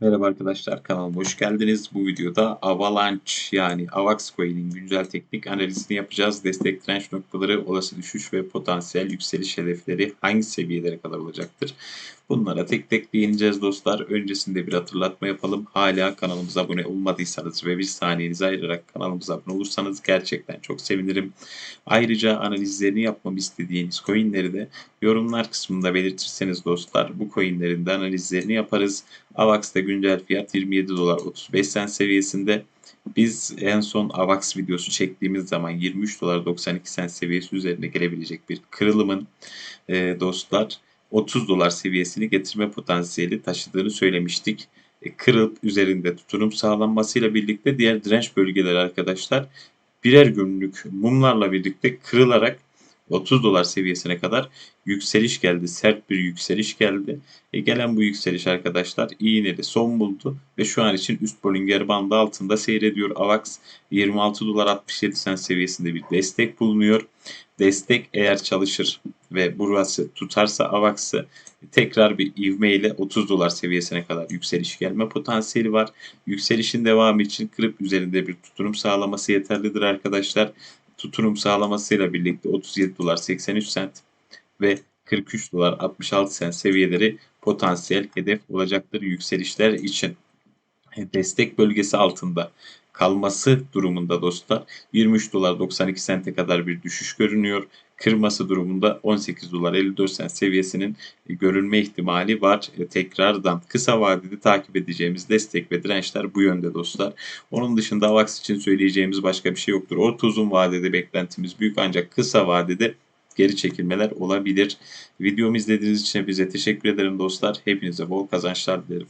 Merhaba arkadaşlar kanalıma hoş geldiniz. Bu videoda Avalanche yani Avax Coin'in güncel teknik analizini yapacağız. Destek direnç noktaları, olası düşüş ve potansiyel yükseliş hedefleri hangi seviyelere kadar olacaktır? Bunlara tek tek değineceğiz dostlar. Öncesinde bir hatırlatma yapalım. Hala kanalımıza abone olmadıysanız ve bir saniyenizi ayırarak kanalımıza abone olursanız gerçekten çok sevinirim. Ayrıca analizlerini yapmamı istediğiniz coinleri de yorumlar kısmında belirtirseniz dostlar bu coinlerin de analizlerini yaparız. Avax'ta güncel fiyat 27 dolar 35 sen seviyesinde. Biz en son AVAX videosu çektiğimiz zaman 23 dolar 92 sen seviyesi üzerine gelebilecek bir kırılımın e, dostlar 30 dolar seviyesini getirme potansiyeli taşıdığını söylemiştik. E, kırılıp üzerinde tuturum sağlanmasıyla birlikte diğer direnç bölgeleri arkadaşlar birer günlük mumlarla birlikte kırılarak 30 dolar seviyesine kadar yükseliş geldi. Sert bir yükseliş geldi. E gelen bu yükseliş arkadaşlar iğneli son buldu ve şu an için üst Bollinger bandı altında seyrediyor. AVAX 26 dolar 67 sen seviyesinde bir destek bulunuyor. Destek eğer çalışır ve burası tutarsa AVAX'ı tekrar bir ivmeyle 30 dolar seviyesine kadar yükseliş gelme potansiyeli var. Yükselişin devamı için kırıp üzerinde bir tutunum sağlaması yeterlidir arkadaşlar tutunum sağlamasıyla birlikte 37 dolar 83 sent ve 43 dolar 66 sent seviyeleri potansiyel hedef olacaktır yükselişler için. Destek bölgesi altında kalması durumunda dostlar 23 dolar 92 sente kadar bir düşüş görünüyor. Kırması durumunda 18 dolar 54 sent seviyesinin görülme ihtimali var. E, tekrardan kısa vadede takip edeceğimiz destek ve dirençler bu yönde dostlar. Onun dışında AVAX için söyleyeceğimiz başka bir şey yoktur. Orta uzun vadede beklentimiz büyük ancak kısa vadede geri çekilmeler olabilir. Videomu izlediğiniz için hepinize teşekkür ederim dostlar. Hepinize bol kazançlar dilerim.